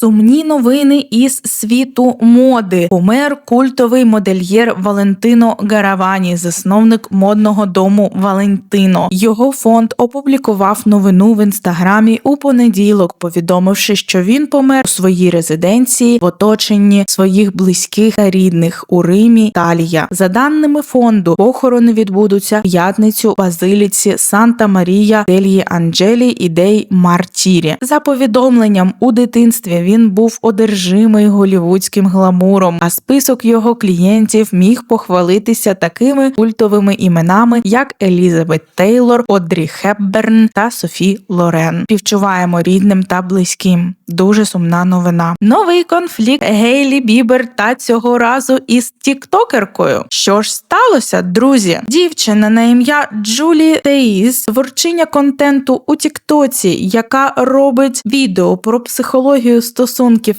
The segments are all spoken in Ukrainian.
Сумні новини із світу моди. Помер культовий модельєр Валентино Гаравані, засновник модного дому Валентино. Його фонд опублікував новину в інстаграмі у понеділок, повідомивши, що він помер у своїй резиденції в оточенні своїх близьких та рідних у Римі, Італія. За даними фонду, похорони відбудуться в п'ятницю базиліці Санта Марія дельї Анджелі і Дей Мартірі. За повідомленням у дитинстві він був одержимий голівудським гламуром, а список його клієнтів міг похвалитися такими культовими іменами, як Елізабет Тейлор, Одрі Хепберн та Софі Лорен. Співчуваємо рідним та близьким. Дуже сумна новина. Новий конфлікт Гейлі Бібер та цього разу із тіктокеркою. Що ж сталося, друзі? Дівчина на ім'я Джулі Теїс, творчиня контенту у Тіктоці, яка робить відео про психологію стосунків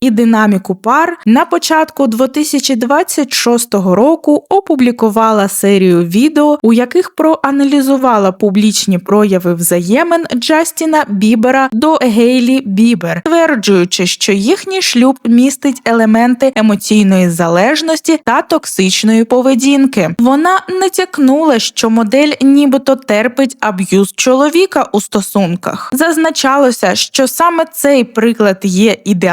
і динаміку пар, на початку 2026 року опублікувала серію відео, у яких проаналізувала публічні прояви взаємин Джастіна Бібера до Гейлі Бібер, тверджуючи, що їхній шлюб містить елементи емоційної залежності та токсичної поведінки. Вона натякнула, що модель нібито терпить аб'юз чоловіка у стосунках. Зазначалося, що саме цей приклад є ідеальним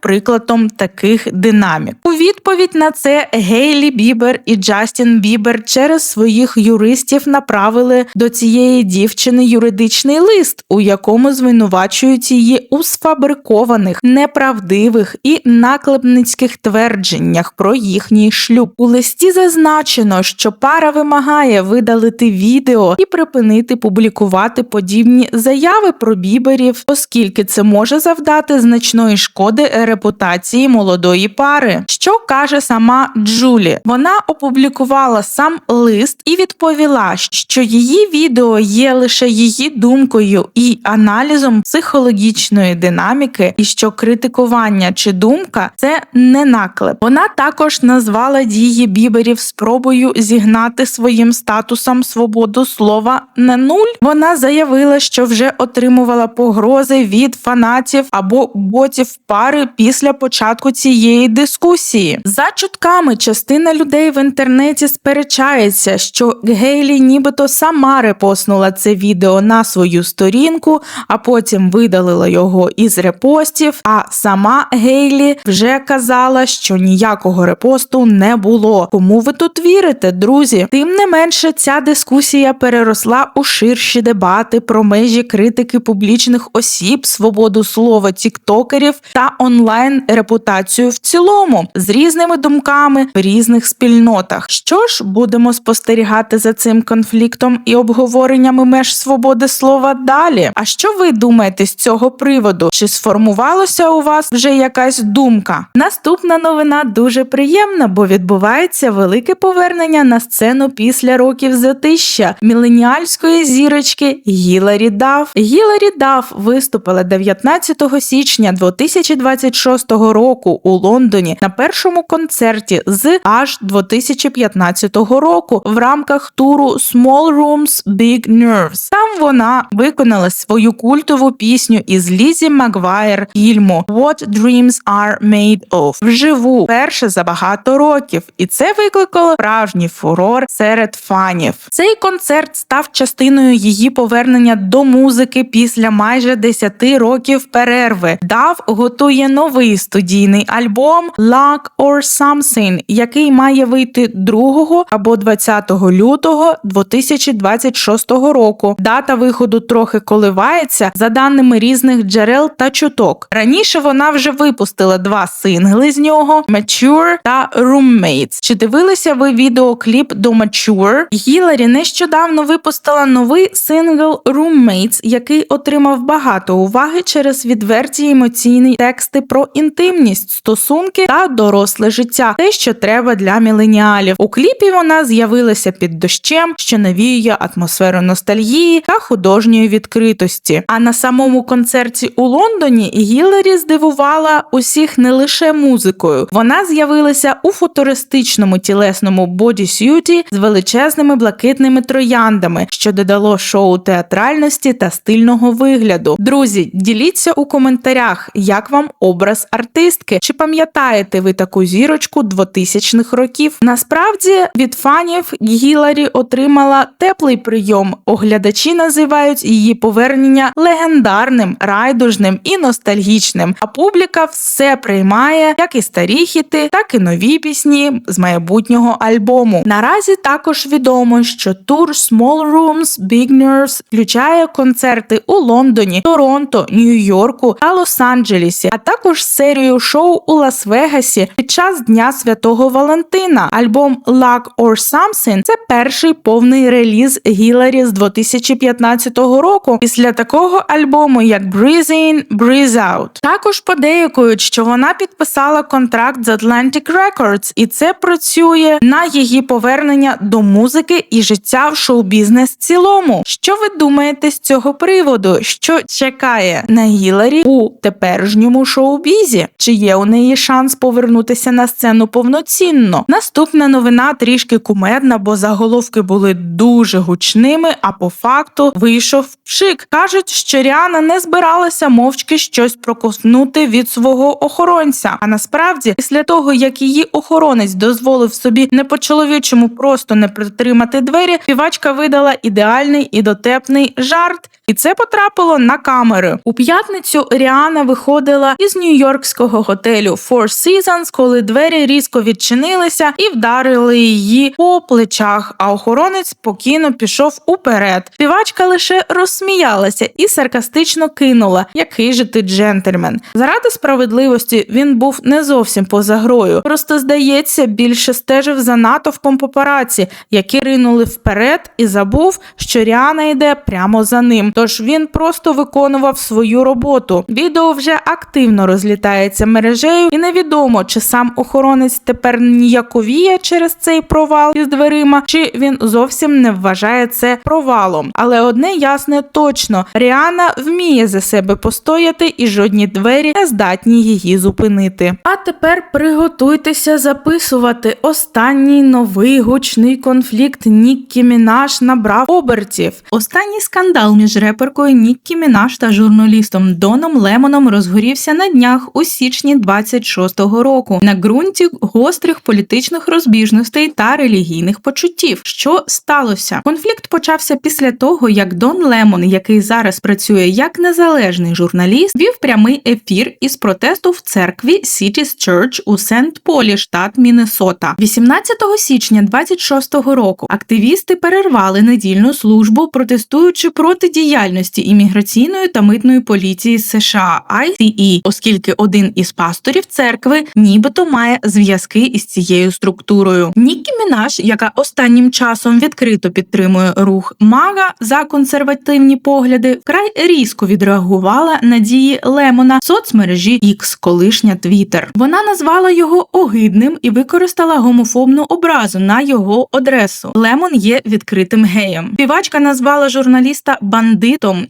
прикладом таких динамік. У відповідь на це Гейлі Бібер і Джастін Бібер через своїх юристів направили до цієї дівчини юридичний лист, у якому звинувачують її у сфабрикованих, неправдивих і наклепницьких твердженнях про їхній шлюб. У листі зазначено, що пара вимагає видалити відео і припинити публікувати подібні заяви про біберів, оскільки це може завдати значної шкоди репутації молодої пари. Що каже сама Джулі? Вона опублікувала сам лист і відповіла, що її відео є лише її думкою і аналізом психологічної динаміки, і що критикування чи думка це не наклеп. Вона також назвала дії біберів спробою зігнати своїм статусом свободу слова на нуль. Вона заявила, що вже отримувала погрози від фанатів або ботів пари після початку цієї дискусії. За чутками, частина людей в інтернеті сперечається, що Гейлі нібито сама репостнула це відео на свою сторінку, а потім видалила його із репостів. А сама Гейлі вже казала, що ніякого репосту не було. Кому ви тут вірите, друзі? Тим не менше, ця дискусія переросла у ширші дебати про межі критики публічних осіб, свободу слова тіктокерів та онлайн репутацію в цілому з різними думками в різних спільнотах. Що ж, будемо спостерігати за цим конфліктом і обговореннями меж свободи слова далі. А що ви думаєте з цього приводу? Чи сформувалося у вас вже якась думка? Наступна новина дуже приємна, бо відбувається велике повернення на сцену після років затища міленіальської зірочки Гіларі Дав. Гіларі Дав виступила 19 січня 2026 року у Лондоні на першому концерті з аж 2015 року в рамках туру Small Rooms Big Nerves. Там вона виконала свою культову пісню із Лізі Маквайр фільму What Dreams Are Made Of вживу перше за багато років, і це викликало справжній фурор серед фанів. Цей концерт став частиною її повернення до музики після майже 10 років перерви. Дав готує новий студійний альбом Luck or Something, який має вийти 2 або 20 лютого 2026 року. Дата виходу трохи коливається за даними різних джерел та чуток. Раніше вона вже випустила два сингли з нього: Mature та Roommates. Чи дивилися ви відеокліп до Mature? Гіларі нещодавно випустила новий сингл Roommates, який отримав багато уваги через відверті емоційні тексти про інтимність, стосунки та доросле життя, те, що треба для міленіалів. У кліпі вона з'явилася під дощем, що навіює атмосферу ностальгії та художньої відкритості. А на самому концерті у Лондоні Гіларі здивувала усіх не лише музикою. Вона з'явилася у футуристичному тілесному бодісюті з величезними блакитними трояндами, що додало шоу театральності та стильного вигляду. Друзі, діліться у коментарях, як як вам образ артистки? Чи пам'ятаєте ви таку зірочку 2000-х років? Насправді від фанів Гіларі отримала теплий прийом. Оглядачі називають її повернення легендарним, райдужним і ностальгічним. А публіка все приймає, як і старі хіти, так і нові пісні з майбутнього альбому. Наразі також відомо, що тур Small Rooms Big Nerves включає концерти у Лондоні, Торонто, Нью-Йорку та Лос-Анджелесі, а також серію шоу у Лас-Вегасі під час Дня Святого Валентина. Альбом Luck or Something – це перший повний реліз Гіларі з 2015 року. Після такого альбому, як Breathe In, Breathe Out. Також подейкують, що вона підписала контракт з Atlantic Records, і це працює на її повернення до музики і життя в шоу-бізнес в цілому. Що ви думаєте з цього приводу? Що чекає на Гіларі у теперішньому шоу-бізі? Чи є у неї шанс повернутися на сцену повноцінно? Наступна новина трішки кумедна, бо заголовки були дуже гучними, а по факту вийшов пшик. Кажуть, що Ріана не збиралася мовчки щось проковтнути від свого охоронця. А насправді, після того як її охоронець дозволив собі не по чоловічому просто не притримати двері, співачка видала ідеальний і дотепний жарт. І це потрапило на камери. У п'ятницю Ріана виходила із нью-йоркського готелю Four Seasons, коли двері різко відчинилися і вдарили її по плечах. А охоронець спокійно пішов уперед. Співачка лише розсміялася і саркастично кинула, який же ти джентльмен. Заради справедливості він був не зовсім поза грою. Просто здається, більше стежив за натовпом папараці, які ринули вперед і забув, що Ріана йде прямо за ним. Тож він просто виконував свою роботу. Відео вже активно розлітається мережею, і невідомо, чи сам охоронець тепер ніяковіє через цей провал із дверима, чи він зовсім не вважає це провалом. Але одне ясне точно: Ріана вміє за себе постояти, і жодні двері не здатні її зупинити. А тепер приготуйтеся записувати останній новий гучний конфлікт Ніккі Мінаш набрав обертів. Останній скандал між реперкою Ніккі Мінаш та журналістом Доном Лемоном розгорівся на днях у січні 26-го року на ґрунті гострих політичних розбіжностей та релігійних почуттів. Що сталося? Конфлікт почався після того, як Дон Лемон, який зараз працює як незалежний журналіст, вів прямий ефір із протесту в церкві Cities Church у Сент-Полі, штат Міннесота. 18 січня 26-го року активісти перервали недільну службу, протестуючи проти діяльності імміграційної та митної поліції США ICE, оскільки один із пасторів церкви нібито має зв'язки із цією структурою. Нікі Мінаш, яка останнім часом відкрито підтримує рух Мага за консервативні погляди, вкрай різко відреагувала на дії Лемона в соцмережі X, колишня Twitter. Вона назвала його огидним і використала гомофобну образу на його адресу. Лемон є відкритим геєм. Співачка назвала журналіста бандитом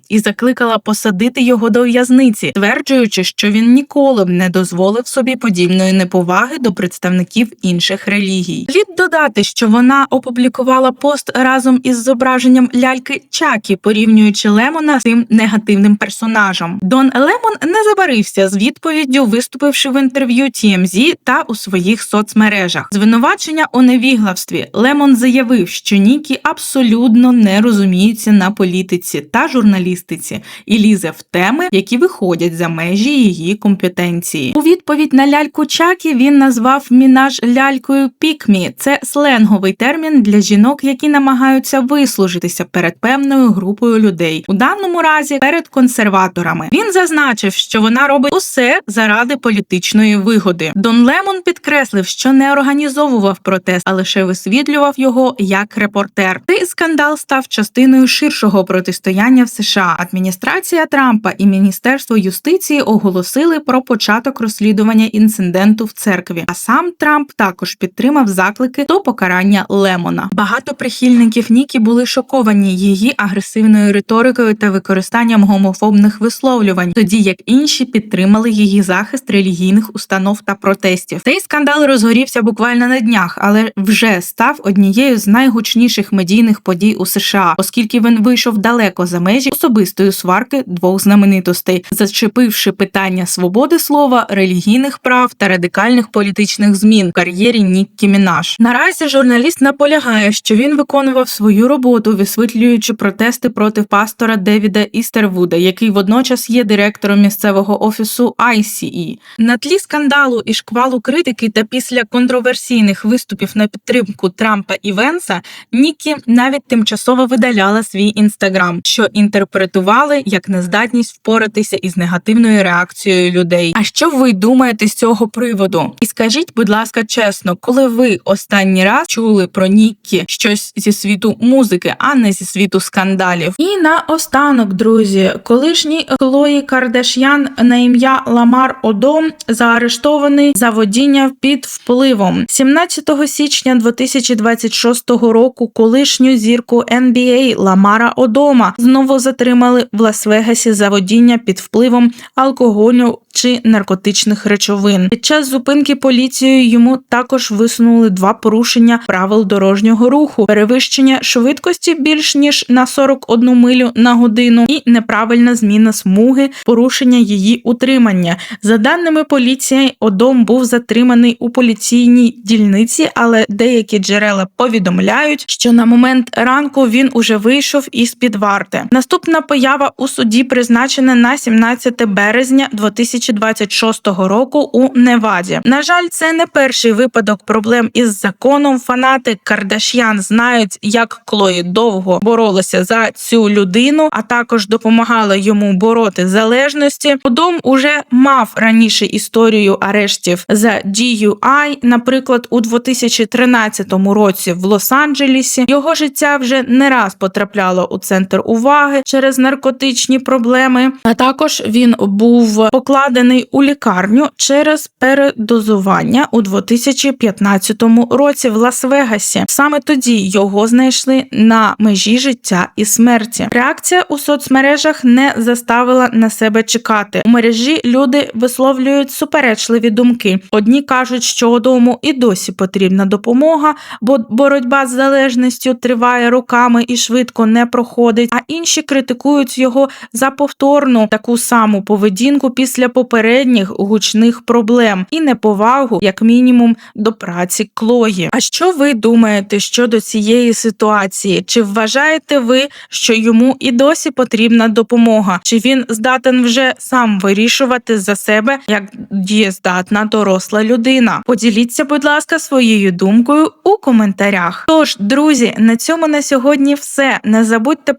і закликала посадити його до в'язниці, тверджуючи, що він ніколи б не дозволив собі подібної неповаги до представників інших релігій. Слід додати, що вона опублікувала пост разом із зображенням ляльки Чакі, порівнюючи Лемона з цим негативним персонажем. Дон Лемон не забарився з відповіддю, виступивши в інтерв'ю TMZ та у своїх соцмережах. Звинувачення у невіглавстві Лемон заявив, що Нікі абсолютно не розуміється на політиці та журналістиці і лізе в теми, які виходять за межі її компетенції. У відповідь на ляльку Чакі він назвав мінаж лялькою пікмі. Це сленговий термін для жінок, які намагаються вислужитися перед певною групою людей. У даному разі перед консерваторами. Він зазначив, що вона робить усе заради політичної вигоди. Дон Лемон підкреслив, що не організовував протест, а лише висвітлював його як репортер. Цей скандал став частиною ширшого протистояння в США. Адміністрація Трампа і Міністерство юстиції оголосили про початок розслідування інциденту в церкві. А сам Трамп також підтримав заклики до покарання Лемона. Багато прихильників Нікі були шоковані її агресивною риторикою та використанням гомофобних висловлювань, тоді як інші підтримали її захист релігійних установ та протестів. Цей скандал розгорівся буквально на днях, але вже став однією з найгучніших медійних подій у США, оскільки він вийшов далеко за межі особистої сварки двох знаменитостей, зачепивши питання свободи слова, релігійних прав та радикальних політичних змін в кар'єрі Ніккі Мінаш. Наразі журналіст наполягає, що він виконував свою роботу, висвітлюючи протести проти пастора Девіда Істервуда, який водночас є директором місцевого офісу ICE. На тлі скандалу і шквалу критики та після контроверсійних виступів на підтримку Трампа і Венса, Нікі навіть тимчасово видаляла свій інстаграм, що інтерпретували як нездатність впоратися із негативною реакцією людей. А що ви думаєте з цього приводу? І скажіть, будь ласка, чесно, коли ви останній раз чули про Нікі щось зі світу музики, а не зі світу скандалів? І наостанок, друзі, колишній Хлої Кардашян на ім'я Ламар Одом заарештований за водіння під впливом 17 січня 2026 року. Колишню зірку NBA Ламара Одома знову затримали в Лас-Вегасі за водіння під впливом алкоголю чи наркотичних речовин. Під час зупинки поліцією йому також висунули два порушення правил дорожнього руху, перевищення швидкості більш ніж на 41 милю на годину і неправильна зміна смуги, порушення її утримання. За даними поліції, Одом був затриманий у поліційній дільниці, але деякі джерела повідомляють, що на момент ранку він уже вийшов із під варти. Наступна поява у суді призначена на 17 березня 2026 року у Неваді. На жаль, це не перший випадок проблем із законом. Фанати Кардаш'ян знають, як Клої довго боролася за цю людину, а також допомагала йому бороти залежності. Одом уже мав раніше історію арештів за DUI, наприклад, у 2013 році в Лос-Анджелесі. Його життя вже не раз потрапляло у центр уваги через наркотичні проблеми. А також він був покладений у лікарню через передозування у 2015 році в Лас-Вегасі. Саме тоді його знайшли на межі життя і смерті. Реакція у соцмережах не заставила на себе чекати. У мережі люди висловлюють суперечливі думки. Одні кажуть, що одому і досі потрібна допомога, бо боротьба з залежністю триває роками і швидко не проходить. А інші критикують його за повторну таку саму поведінку після попередніх гучних проблем і неповагу, як мінімум, до праці Клої. А що ви думаєте щодо цієї ситуації? Чи вважаєте ви, що йому і досі потрібна допомога? Чи він здатен вже сам вирішувати за себе як дієздатна доросла людина? Поділіться, будь ласка, своєю думкою у коментарях. Тож, друзі, на цьому на сьогодні все. Не забудьте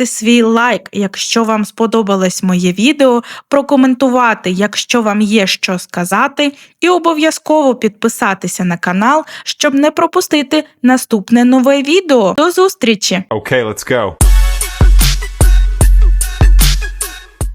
поставити свій лайк, якщо вам сподобалось моє відео, прокоментувати, якщо вам є що сказати, і обов'язково підписатися на канал, щоб не пропустити наступне нове відео. До зустрічі! Okay, let's go.